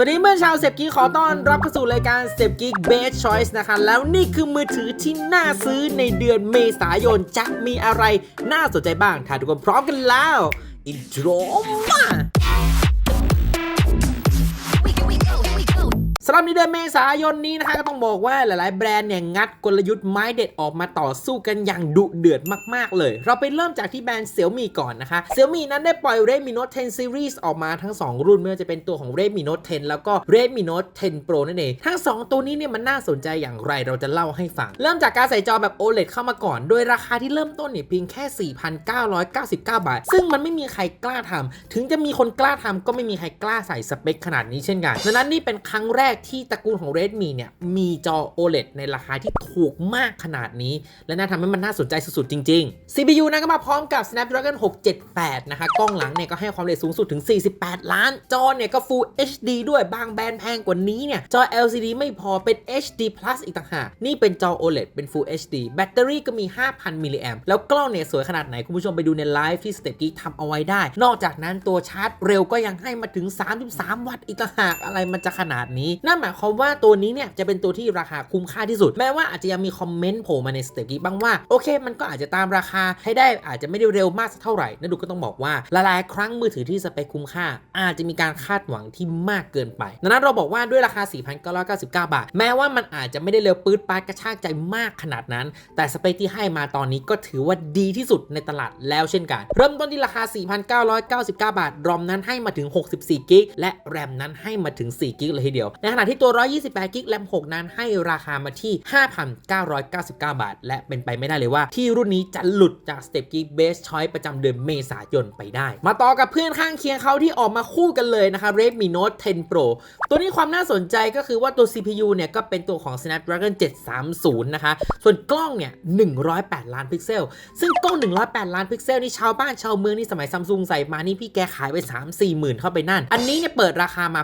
สวัสดีเพื่อนชาวเซฟกี้ขอต้อนรับเข้าสู่รายการเซฟกี้เบสชอยส์นะคะ แล้วนี่คือมือถือที่น่าซื้อในเดือนเมษายน จะมีอะไรน่าสนใจบ้าง ถ้าทุกคนพร้อมกันแล้ว อินโทรมา สำหรับในเดือนเมษายนนี้นะคะก็ต้องบอกว่าหลาย ๆ แบรนด์เนี่ยงัดกลยุทธ์ไม้เด็ดออกมาต่อสู้กันอย่างดุเดือดมาก ๆ เลย เราไปเริ่มจากที่แบรนด์เซี่ยมี่ก่อนนะคะ Xiaomi นั้นได้ปล่อย Redmi Note 10 Series ออกมาทั้ง 2 รุ่นไม่ว่าจะเป็นตัวของ Redmi Note 10 แล้วก็ Redmi Note 10 Pro นั่นเองทั้ง 2 ตัวนี้เนี่ยมันน่าสนใจอย่างไรเราจะเล่าให้ฟัง เริ่มจากการใส่จอแบบ OLED เข้ามาก่อนโดยราคาที่เริ่มต้นเนี่ยเพียงแค่ 4,999 บาท ซึ่งมันไม่มีใครกล้าทำถึงจะมีคนกล้าทำก็ไม่มีใครกล้าใส่สเปคขนาดนี้เช่นกันดังนั้นนี่เป็นครั้งแรกที่ตระกูลของ Redmi เนี่ย มีจอ OLED ในราคาที่ถูกมากขนาดนี้ และน่าทำให้มันน่าสนใจสุดๆ จริง ๆ CPU นะก็มาพร้อมกับ Snapdragon 678 นะคะ กล้องหลังเนี่ยก็ให้ความเร็วสูงสุดถึง 48 ล้าน จอเนี่ยก็ Full HD ด้วยบางแบรนด์แพงกว่านี้เนี่ย จอ LCD ไม่พอเป็น HD Plus อีกต่างหาก นี่เป็นจอ OLED เป็น Full HD แบตเตอรี่ก็มี 5,000 มิลลิแอมแล้วกล้องเนี่ยสวยขนาดไหนคุณผู้ชมไปดูในไลฟ์ที่ Step Geek ทำเอาไว้ได้ นอกจากนั้นตัวชาร์จเร็วก็ยังให้มาถึง 33 วัตต์อีกต่างหากอะไรมันจะขนาดนี้นั่นหมายความว่าตัวนี้เนี่ยจะเป็นตัวที่ราคาคุ้มค่าที่สุด แม้ว่าอาจจะยังมีคอมเมนต์โผล่มาในสเต็ปนี้บ้างว่า โอเค มันก็อาจจะตามราคาให้ได้อาจจะไม่ได้เร็วมากสักเท่าไหร่นะดูก็ต้องบอกว่าหลายๆครั้งมือถือที่สเปคคุ้มค่า อาจจะมีการคาดหวังที่มากเกินไปดังนั้นเราบอกว่าด้วยราคา 4,999 บาท แม้ว่ามันอาจจะไม่ได้เร็วปื๊ดปาดกระชากใจมากขนาดนั้น แต่สเปคที่ให้มาตอนนี้ก็ถือว่าดีที่สุดในตลาดแล้วเช่นกัน เริ่มต้นที่ราคา 4,999 บาทรอมนั้นให้มาถึง 64กิกและแรมนั้นให้มาถึง4กิกเลยทีเดียวในขณะที่ตัว 128กิกแรม6 นั้นให้ราคามาที่ 5,999 บาท และเป็นไปไม่ได้เลยว่า ที่รุ่นนี้จะหลุดจาก Step Geek Base Choice ประจำเดือนเมษายนไปได้ มาต่อกับเพื่อนข้างเคียงเขาที่ออกมาคู่กันเลยนะคะ Redmi Note 10 Pro ตัวนี้ความน่าสนใจก็คือว่าตัว CPU เนี่ยก็เป็นตัวของ Snapdragon 730 นะคะ ส่วนกล้องเนี่ย 108 ล้านพิกเซล ซึ่งกล้อง 108 ล้านพิกเซลนี่ชาวบ้านชาวเมืองนี่สมัยซัมซุงใส่มานี่พี่แกขายไป 3-4หมื่นเข้าไปนั่น อันนี้เนี่ยเปิดราคามา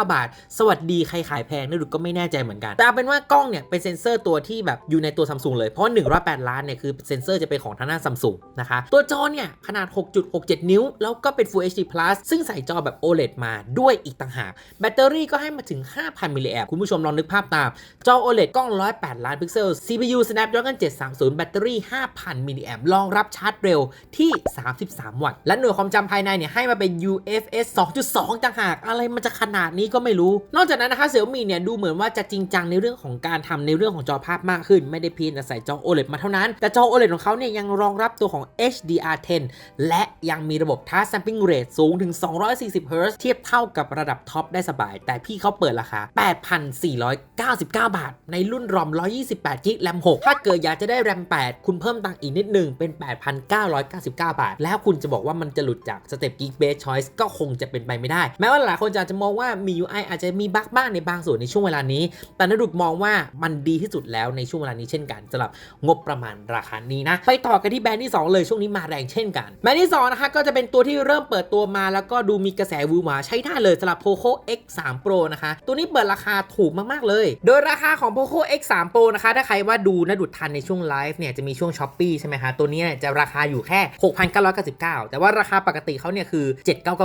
8,499บาท สวัสดีใครขายแพงนี่ดูก็ไม่แน่ใจเหมือนกัน แต่เอาเป็นว่ากล้องเนี่ยเป็นเซ็นเซอร์ตัวที่แบบอยู่ในตัวซัมซุงเลย เพราะ 108 ล้านเนี่ยคือเซ็นเซอร์จะเป็นของทางด้านซัมซุงนะคะ ตัวจอเนี่ยขนาด 6.67 นิ้ว แล้วก็เป็น Full HD Plus ซึ่งใส่จอแบบ OLED มาด้วยอีกต่างหาก แบตเตอรี่ก็ให้มาถึง 5,000 มิลลิแอมป์คุณผู้ชมลองนึกภาพตาม จอ OLED กล้อง 108 ล้านพิกเซล CPU Snapdragon 730 แบตเตอรี่ 5,000 มิลลิแอมป์รองรับชาร์จเร็วที่ 33 วัตต์ และหน่วยความจำภายในเนี่ยให้มาเป็น UFS 2.2 ต่างหาก อะไรมันจะขนาดนี้ก็ไม่รู้ นอกจากนั้นนะคะ Xiaomi เนี่ยดูเหมือนว่าจะจริงจังในเรื่องของการทำในเรื่องของจอภาพมากขึ้น ไม่ได้เพียงแต่ใส่จอ OLED มาเท่านั้น แต่จอ OLED ของเขาเนี่ยยังรองรับตัวของ HDR10 และยังมีระบบ Touch Sampling Rate สูงถึง 240 Hz เทียบเท่ากับระดับท็อปได้สบาย แต่พี่เขาเปิดราคา 8,499 บาท ในรุ่นรอม 128 g b แรม6ถ้าเกิดอยากจะได้แรม 8 คุณเพิ่มตังค์อีกนิดนึงเป็น 8,999 บาท แล้วคุณจะบอกว่ามันจะหลุดจาก Step Geek Base Choice ก็คงจะเป็นไปไม่ได้ แม้ว่าหลายคนจะจะมองว่ามี UI อาจจะมีบั๊กบ้างในบางส่วนในช่วงเวลานี้ แต่นดุกมองว่ามันดีที่สุดแล้วในช่วงเวลานี้เช่นกันสำหรับงบประมาณราคานี้นะ ไปต่อกันที่แบรนด์ที่ 2 เลยช่วงนี้มาแรงเช่นกัน แบรนด์ที่2นะคะก็จะเป็นตัวที่เริ่มเปิดตัวมาแล้วก็ดูมีกระแสวูหวาใช้ได้เลยสำหรับ Poco X3 Pro นะคะ ตัวนี้เปิดราคาถูกมากๆเลย โดยราคาของ Poco X3 Pro นะคะ ถ้าใครว่าดูนะดุดทันในช่วงไลฟ์เนี่ยจะมีช่วง s h อ p e e ใช่ไหมคะตัวนี้จะราคาอยู่แค่ 6,999 แต่ว่าราคาปกติเขาเนี่ยคือ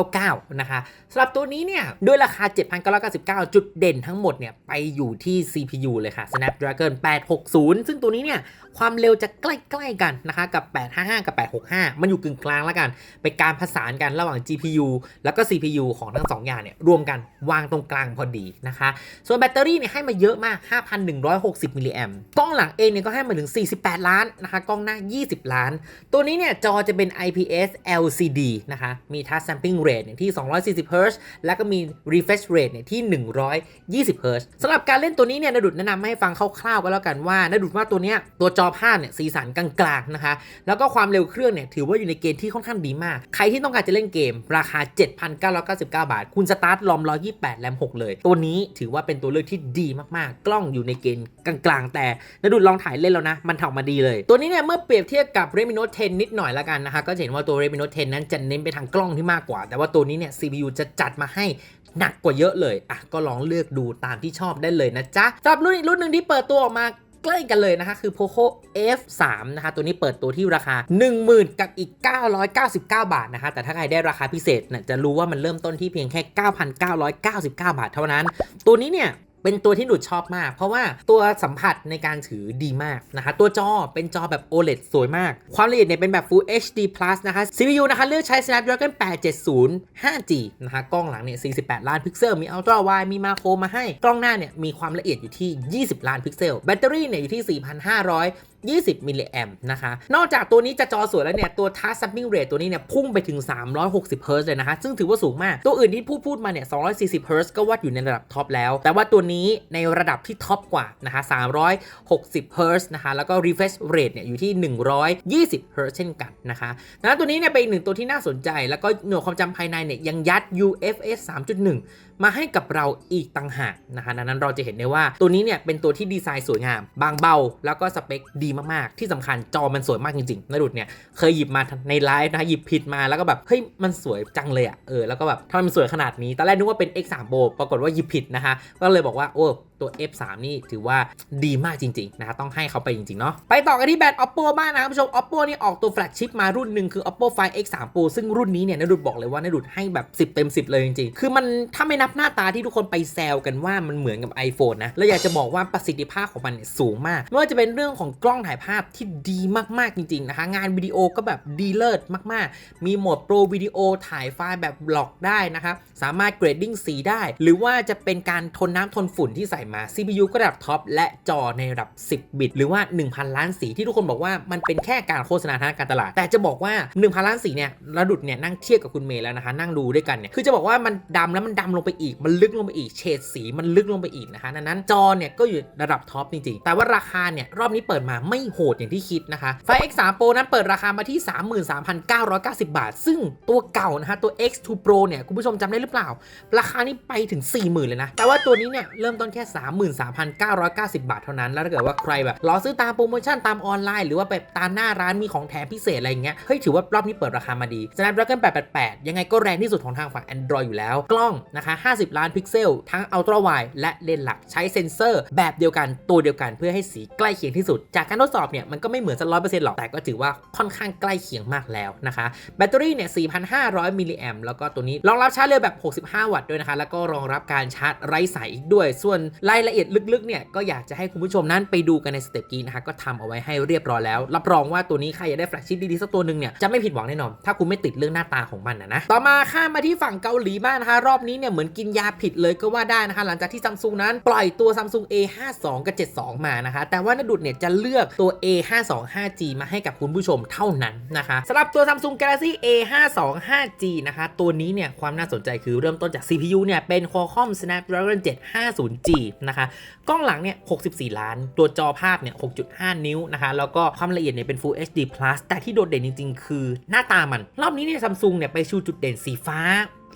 7,999 นะคะสำหรับตัวนี้เนี่ยด้วยราคา7,999 จุดเด่นทั้งหมดเนี่ยไปอยู่ที่ CPU เลยค่ะ Snapdragon 860 ซึ่งตัวนี้เนี่ยความเร็วจะใกล้ๆกันนะคะกับ 855 กับ 865 มันอยู่กึ่งกลางแล้วกันเป็นการผสานกันระหว่าง GPU แล้วก็ CPU ของทั้ง 2 อย่างเนี่ยรวมกันวางตรงกลางพอดีนะคะ ส่วนแบตเตอรี่เนี่ยให้มาเยอะมาก 5,160 มิลลิแอมกล้องหลังเองเนี่ยก็ให้มาถึง 48 ล้านนะคะกล้องหน้า 20 ล้าน ตัวนี้เนี่ยจอจะเป็น IPS LCD นะคะมี touch sampling rate เนี่ยที่ 240 Hz แล้วก็มี refresh refresh rate เนี่ยที่ 120 Hz สำหรับการเล่นตัวนี้เนี่ยนดุดแนะนำให้ฟังคร่าวๆก็แล้วกันว่านดุดว่าตัวเนี้ยตัวจอภาพเนี่ยสีสันกลางๆนะคะ แล้วก็ความเร็วเครื่องเนี่ยถือว่าอยู่ในเกณฑ์ที่ค่อนข้างดีมาก ใครที่ต้องการจะเล่นเกมราคา 7,999 บาท คุณสตาร์ทลอม 128 แรม 6 เลย ตัวนี้ถือว่าเป็นตัวเลือกที่ดีมากๆ กล้องอยู่ในเกณฑ์กลางๆ แต่นดุดลองถ่ายเล่นแล้วนะ มันถ่ายอกมาดีเลย ตัวนี้เนี่ยเมื่อเปรียบเทียบกับ Redmi Note 10 นิดหน่อยละกันนะคะก็เห็นว่าตัว Redmi Note 10 นั้นจะเน้นไปทางกล้องที่มากกว่า แต่ว่าตัวนี้เนี่ย CPU จะจัดมาให้ หนักกว่าเยอะเลยอะก็ลองเลือกดูตามที่ชอบได้เลยนะจ๊ะสำหรับรุ่นอีกรุ่นหนึ่งที่เปิดตัวออกมาใกล้กันเลยนะคะ คือ Poco F3 นะคะ ตัวนี้เปิดตัวที่ราคา 10,000 กับอีก 999 บาทนะคะ แต่ถ้าใครได้ราคาพิเศษเนี่ยจะรู้ว่ามันเริ่มต้นที่เพียงแค่ 9,999 บาทเท่านั้น ตัวนี้เนี่ย เป็นตัวที่หนุดชอบมาก เพราะว่าตัวสัมผัสในการถือดีมากนะคะ ตัวจอเป็นจอแบบ OLED สวยมาก ความละเอียดเนี่ยเป็นแบบ Full HD Plus นะคะ CPU นะคะ เลือกใช้ Snapdragon 870 5G นะคะ กล้องหลังเนี่ย 48 ล้านพิกเซล มี Ultra Wide มีมาโครมาให้ กล้องหน้าเนี่ยมีความละเอียดอยู่ที่ 20 ล้านพิกเซล แบตเตอรี่เนี่ยอยู่ที่ 4,500 20 มิลลิแอมนะคะ นอกจากตัวนี้จะจอสวยแล้วเนี่ย ตัว Touch Sampling Rate ตัวนี้เนี่ย พุ่งไปถึง 360เฮิร์ตเลยนะคะ ซึ่งถือว่าสูงมาก ตัวอื่นที่พูดพูดมาเนี่ย240เฮิร์ตก็วัดอยู่ในระดับท็อปแล้ว แต่ว่าตัวนี้ในระดับที่ท็อปกว่านะคะ360เฮิร์ตนะคะ แล้วก็ refresh rate เนี่ยอยู่ที่ 120เฮิร์ตเช่นกันนะคะนั้นตัวนี้เนี่ยเป็นอีกหนึ่งตัวที่น่าสนใจ แล้วก็หน่วยความจำภายในเนี่ยยังยัด UFS 3.1 มาให้กับเราอีกต่างหากนะคะดังนั้นเราจะเห็นได้ว่าตัวนี้เนี่ยเป็นตัวที่ดีไซน์สวยงาม บางเบา แล้วก็สเปคดีมากๆ ที่สำคัญจอมันสวยมากจริงๆนดุดเนี่ยเคยหยิบมาในไลฟ์นะหยิบผิดมาแล้วก็แบบเฮ้ยมันสวยจังเลยอะ่ะเออแล้วก็แบบทำไมมันสวยขนาดนี้ตอนแรกนึกว่าเป็น X3 Pro ปรากฏว่าหยิบผิดนะคะก็เลยบอกว่าโอ้ตัว F3 นี่ถือว่าดีมากจริงๆนะคะต้องให้เขาไปจริงๆเนาะไปต่อกันที่แบรนด์ Oppo บ้างนะครับผู้ชม Oppo นี่ออกตัวแฟลกชิพมารุ่นหนึ่งคือ Oppo Find X3 Pro ซึ่งรุ่นนี้เนี่ยนดุดบอกเลยว่านดุดให้แบบ 10 เต็ม 10 เลยจริงๆ คือมันถ้าไม่นับหน้าตาที่ทุกคนไปแซวกันว่ามันเหมือนกับ iPhone นะ แล้วอยากจะบอกว่าประสิทธิภาพของมันเนี่ยสูงมากไม่ว่าจะเป็นเรื่องของกล้องถ่ายภาพที่ดีมากๆจริงๆนะคะ งานวิดีโอก็แบบดีเลิศมากๆ มีโหมดโปรวิดีโอถ่ายไฟล์แบบบล็อกได้นะครับสามารถเกรดดิ้งสีได้ หรือว่าจะเป็นการทนน้ำทนฝุ่นที่ใส่มา CPU ก็ระดับท็อปและจอในระดับ 10 บิต หรือว่า 1,000 ล้านสีที่ทุกคนบอกว่ามันเป็นแค่การโฆษณาทางการตลาด แต่จะบอกว่า 1,000 ล้านสีเนี่ยระดุดเนี่ยนั่งเทียบกับคุณเมย์แล้วนะคะ นั่งดูด้วยกันเนี่ยคือจะบอกว่ามันดำแล้วมันดำลงไปอีก มันลึกลงไปอีกเฉดสีมันลึกลงไปอีกนะคะดังนั้นจอเนี่ยก็อยู่ระดับท็อปจริงๆแต่ว่าราคาเนี่ยรอบนี้เปิดมาไม่โหดอย่างที่คิดนะคะไฟ X3 Pro นั้นเปิดราคามาที่ 33,990 บาท ซึ่งตัวเก่านะคะตัว X2 Pro เนี่ยคุณผู้ชมจำได้หรือเปล่า ราคานี้ไปถึง 40,000 เลยนะ แต่ว่าตัวนี้เนี่ยเริ่มต้นแค่ 33,990 บาทเท่านั้น แล้วถ้าเกิดว่าใครแบบรอซื้อตามโปรโมชั่นตามออนไลน์หรือว่าไปตามหน้าร้านมีของแถมพิเศษอะไรอย่างเงี้ยเฮ้ยถือว่ารอบนี้เปิดราคามาดี Snapdragon 888 ยังไงก็แรงที่สุดของทางฝั่ง Android อยู่แล้ว กล้องนะคะ 50 ล้านพิกเซล ทั้ง Ultra Wide และเลนส์หลักใช้เซ็นเซอร์ แบบเดียวกันตัวเดียวกันเพื่อให้สีใกล้เคียงที่สุดจากการทดสอบเนี่ยมันก็ไม่เหมือนสักร้อยเปอร์เซ็นต์หรอก แต่ก็ถือว่าค่อนข้างใกล้เคียงมากแล้วนะคะ แบตเตอรี่เนี่ย 4,500 มิลลิแอมแล้วก็ตัวนี้รองรับชาร์จเร็วแบบ 65 วัตต์ด้วยนะคะ แล้วก็รองรับการชาร์จไร้สายอีกด้วย ส่วนรายละเอียดลึกๆเนี่ยก็อยากจะให้คุณผู้ชมนั้นไปดูกันในสเต็ปกี้นะคะก็ทำเอาไว้ให้เรียบร้อยแล้ว รับรองว่าตัวนี้ใครอยากได้แฟลกชิพดีๆสักตัวหนึ่งเนี่ยจะไม่ผิดหวังแน่นอน ถ้าคุณไม่ติดเรื่องหน้าตาของมันนะนะต่อมาข้ามมาที่ฝั่งเกาหลีบ้างนะคะ รอบนี้เนี่ยเหมือนกินยาผิดเลยก็ว่าได้นะคะ หลังจากที่ซัมซุงนั้นปล่อยตัว Samsung A52 กับ 72 มานะคะ แต่ว่านดุดเนี่ยจะเลือกตัว A52 5G มาให้กับคุณผู้ชมเท่านั้นนะคะสำหรับตัว Samsung Galaxy A52 5G นะคะ ตัวนี้เนี่ยความน่าสนใจคือเริ่มต้นจาก CPU เนี่ยเป็น Qualcomm Snapdragon 750G นะคะ กล้องหลังเนี่ย 64 ล้าน ตัวจอภาพเนี่ย 6.5 นิ้วนะคะ แล้วก็ความละเอียดเนี่ยเป็น Full HD Plus แต่ที่โดดเด่นจริง ๆ คือหน้าตามัน รอบนี้เนี่ยซัมซุงเนี่ยไปชูจุดเด่นสีฟ้า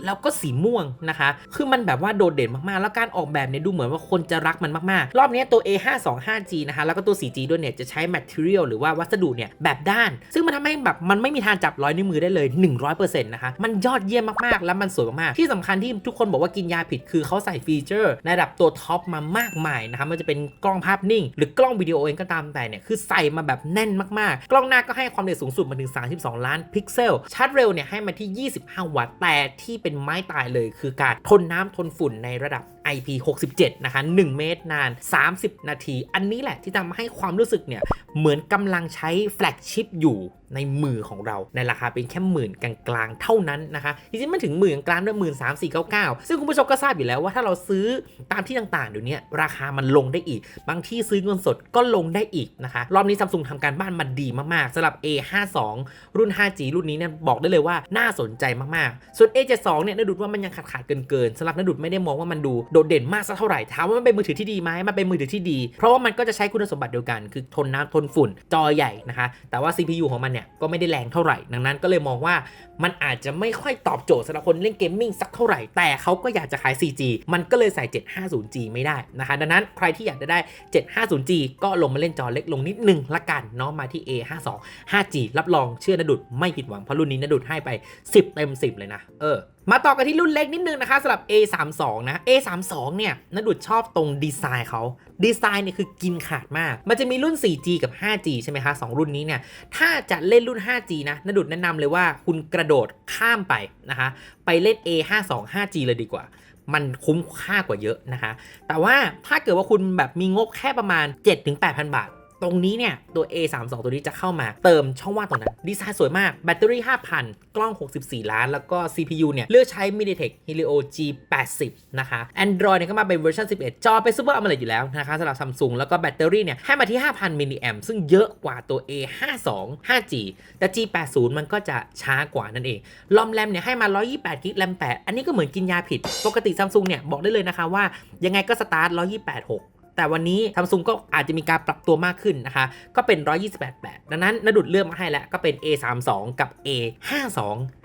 แล้วก็สีม่วงนะคะ คือมันแบบว่าโดดเด่นมากๆ แล้วการออกแบบเนี่ยดูเหมือนว่าคนจะรักมันมากๆ รอบนี้ตัว A525G นะคะ แล้วก็ตัว 4G ด้วยเนี่ย จะใช้ material หรือว่าวัสดุเนี่ยแบบด้าน ซึ่งมันทำให้แบบมันไม่มีทางจับร้อยนิ้วมือได้เลย 100%นะคะ มันยอดเยี่ยมมากๆ แล้วมันสวยมากๆ ที่สำคัญที่ทุกคนบอกว่ากินยาผิดคือเขาใส่ฟีเจอร์ในระดับตัวท็อปมามากมายนะคะมันจะเป็นกล้องภาพนิ่ง หรือกล้องวิดีโอเองก็ตามแต่เนี่ยคือใส่มาแบบแน่นมากๆ กล้องหน้าก็ให้ความละเอียดสูงสุดมาถึง 32 ล้านพิกเซลชาร์จเร็วเนี่ยให้มาที่ 25 วัตต์แต่ที่เป็นไม้ตายเลย คือการทนน้ำทนฝุ่นในระดับ IP67 นะคะ1เมตรนาน 30 นาที อันนี้แหละที่ทำให้ความรู้สึกเนี่ยเหมือนกำลังใช้แฟลกชิพอยู่ในมือของเราในราคาเป็นแค่หมื่นกลางๆเท่านั้นนะคะจริงๆมันถึงหมื่นกลางด้วยหมื่นสามสี่เก้าเก้าซึ่งคุณผู้ชมก็ทราบอยู่แล้วว่าถ้าเราซื้อตามที่ต่างๆเดี๋ยวนี้ราคามันลงได้อีก บางที่ซื้อเงินสดก็ลงได้อีกนะคะ รอบนี้ซัมซุงทำการบ้านมาดีมากๆสำหรับ A52 รุ่น 5G รุ่นนี้เนี่ยบอกได้เลยว่าน่าสนใจมากๆ ส่วน A72 เนี่ยนดุดว่ามันยังขาดขาดๆเกินๆสำหรับนดุดไม่ได้มองว่ามันดูโดดเด่นมากสักเท่าไหร่ถามว่ามันเป็นมือถือที่ดีไหมมันเป็นมือถือที่ดี เพราะว่ามันก็จะใช้คุณสมบัติเดียวกัน คือทนน้ำทนฝุ่นจอใหญ่นะคะ แต่ว่า CPU ของมันเนี่ยก็ไม่ได้แรงเท่าไหร่ ดังนั้นก็เลยมองว่ามันอาจจะไม่ค่อยตอบโจทย์สำหรับคนเล่นเกมมิ่งสักเท่าไหร่ แต่เขาก็อยากจะขาย 4G มันก็เลยใส่ 750G ไม่ได้นะคะ ดังนั้นใครที่อยากจะได้ 750G ก็ลงมาเล่นจอเล็กลงนิดนึงละกันเนาะมาที่ A52 5G รับรองเชื่อนดุดไม่ผิดหวังเพราะรุ่นนี้นดุดให้ไป 10 เต็ม 10 เลยนะเออมาต่อกันที่รุ่นเล็กนิดนึงนะคะสำหรับ A32 นะ A32 เนี่ยนดุดชอบตรงดีไซน์เขาดีไซน์เนี่ยคือกินขาดมาก มันจะมีรุ่น 4G กับ 5G ใช่ไหมคะสองรุ่นนี้เนี่ย ถ้าจะเล่นรุ่น 5G นะนดุดแนะนำเลยว่าคุณกระโดดข้ามไปนะคะ ไปเล่น A52 5G เลยดีกว่า มันคุ้มค่ากว่าเยอะนะคะ แต่ว่าถ้าเกิดว่าคุณแบบมีงบแค่ประมาณ 7-8,000 บาท ตรงนี้เนี่ย ตัว A32 ตัวนี้จะเข้ามาเติมช่องว่างตรงนั้น ดีไซน์สวยมาก แบตเตอรี่ 5,000 กล้อง 64 ล้าน แล้วก็ CPU เนี่ย เลือกใช้ MediaTek Helio G80 นะคะ Android เนี่ยก็มาเป็นเวอร์ชัน11 จอเป็น Super AMOLED อยู่แล้วนะคะสำหรับ Samsung แล้วก็แบตเตอรี่เนี่ย ให้มาที่ 5,000มิลลิแอมซึ่งเยอะกว่าตัว A52 5G แต่ G80 มันก็จะช้ากว่านั่นเองลอมแรมเนี่ยให้มา 128กิกแรม8อันนี้ก็เหมือนกินยาผิด ปกติ Samsung เนี่ยบอกได้เลยนะคะว่ายังไงก็สตาร์ท128 6 แต่วันนี้ Samsung ก็อาจจะมีการปรับตัวมากขึ้นนะคะ ก็เป็น 128 8ดังนั้นนดุดเลือกมาให้แล้วก็เป็น A32 กับ A52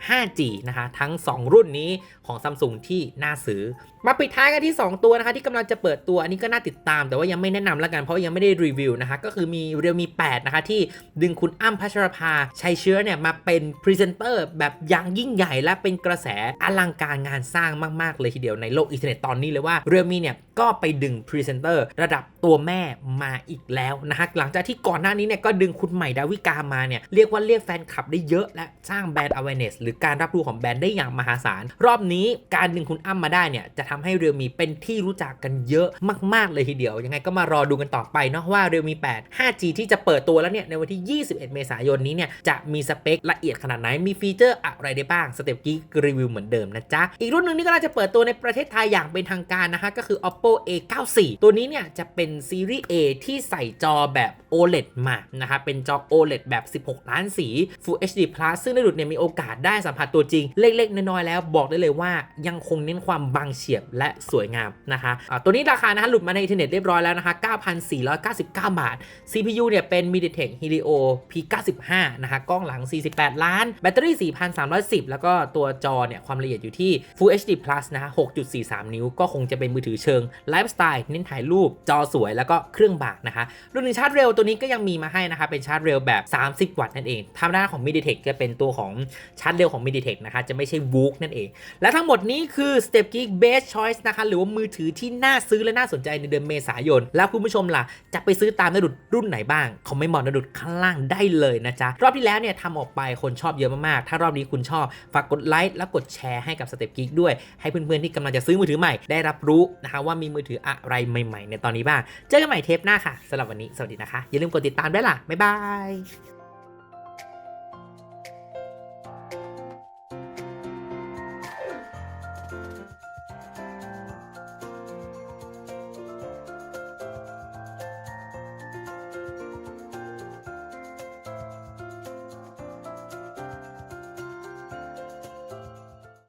5G นะคะ ทั้ง 2 รุ่นนี้ของ Samsung ที่น่าซื้อ มาปิดท้ายกันที่ 2 ตัวนะคะ ที่กำลังจะเปิดตัวอันนี้ก็น่าติดตาม แต่ว่ายังไม่แนะนำแล้วกันเพราะยังไม่ได้รีวิวนะคะ ก็คือมี Realme 8นะคะ ที่ดึงคุณอ้ำพัชรภาชัยเชื้อเนี่ยมาเป็นพรีเซนเตอร์แบบย่างยิ่งใหญ่และเป็นกระแสอลังการงานสร้างมาก ๆ เลยทีเดียวในโลกอินเทอร์เน็ตตอนนี้เลยว่า Realme เนี่ยก็ไปดึงพรีเซนเตอร์ระระดับตัวแม่มาอีกแล้วนะคะหลังจากที่ก่อนหน้านี้เนี่ยก็ดึงคุณใหม่ดาวิกามาเนี่ยเรียกว่าเรียกแฟนคลับได้เยอะและสร้างแบรนด์ awareness หรือการรับรู้ของแบรนด์ได้อย่างมหาศาล รอบนี้การดึงคุณอ้ำมาได้เนี่ยจะทำให้เรียวมีเป็นที่รู้จักกันเยอะมากๆเลยทีเดียว ยังไงก็มารอดูกันต่อไปเนาะว่าเรียวมี 8 5G ที่จะเปิดตัวแล้วเนี่ยในวันที่ 21 เมษายนนี้เนี่ยจะมีสเปคละเอียดขนาดไหนมีฟีเจอร์อะไรได้บ้างสเต็ปกี้รีวิวเหมือนเดิมนะจ๊ะอีกรุ่นหนึ่งที่ก็น่าจะเปิดตัวในประเทศไทยอย่างเป็นทางการนะคะก็คือ oppo a94 ตัวนี้เนี่ยจะเป็นซีรีส์ A ที่ใส่จอแบบ OLED มานะคะเป็นจอ OLED แบบ 16 ล้านสี Full HD Plus ซึ่งในดุดเนี่ยมีโอกาสได้สัมผัสตัวจริง เล็กๆ น้อยๆ แล้วบอกได้เลยว่ายังคงเน้นความบางเฉียบและสวยงามนะคะะตัวนี้ราคานะคะหลุดมาในอินเทอร์เน็ตเรียบร้อยแล้วนะคะ 9,499 บาท CPU เนี่ยเป็น MediaTek Helio P95 นะคะกล้องหลัง 48 ล้าน แบตเตอรี่ 4,310 แล้วก็ตัวจอเนี่ยความละเอียดอยู่ที่ Full HD Plus นะคะ6.43 นิ้วก็คงจะเป็นมือถือเชิงไลฟ์สไตล์เน้นถ่ายรูปจอสวยแล้วก็เครื่องบากนะคะรุ่นหนึ่งชาร์จเร็วตัวนี้ก็ยังมีมาให้นะคะเป็นชาร์จเร็วแบบ 30 วัตต์นั่นเองทางด้านของ MediaTek จะเป็นตัวของชาร์จเร็วของ MediaTek นะคะจะไม่ใช่ VOOC นั่นเอง และทั้งหมดนี้คือ Step Geek Best Choice นะคะหรือว่ามือถือที่น่าซื้อและน่าสนใจในเดือนเมษายน แล้วคุณผู้ชมล่ะจะไปซื้อตามนดุดรุ่นไหนบ้างคอมเมนต์บอกนดุดข้างล่างได้เลยนะจ๊ะรอบที่แล้วเนี่ยทำออกไปคนชอบเยอะมากๆถ้ารอบนี้คุณชอบฝากกดไลค์และกดแชร์ให้กับ Step Geek ด้วยให้เพื่อนๆที่กำลังจะซื้อมือถือใหม่ได้รับรู้นะคะว่ามีมือถืออะไรใหม่ๆในตอนนี้บ้าง เจอกันใหม่เทปหน้าค่ะสำหรับวันนี้สวัสดีนะคะ อย่าลืมกดติดตามด้วยล่ะบ๊ายบาย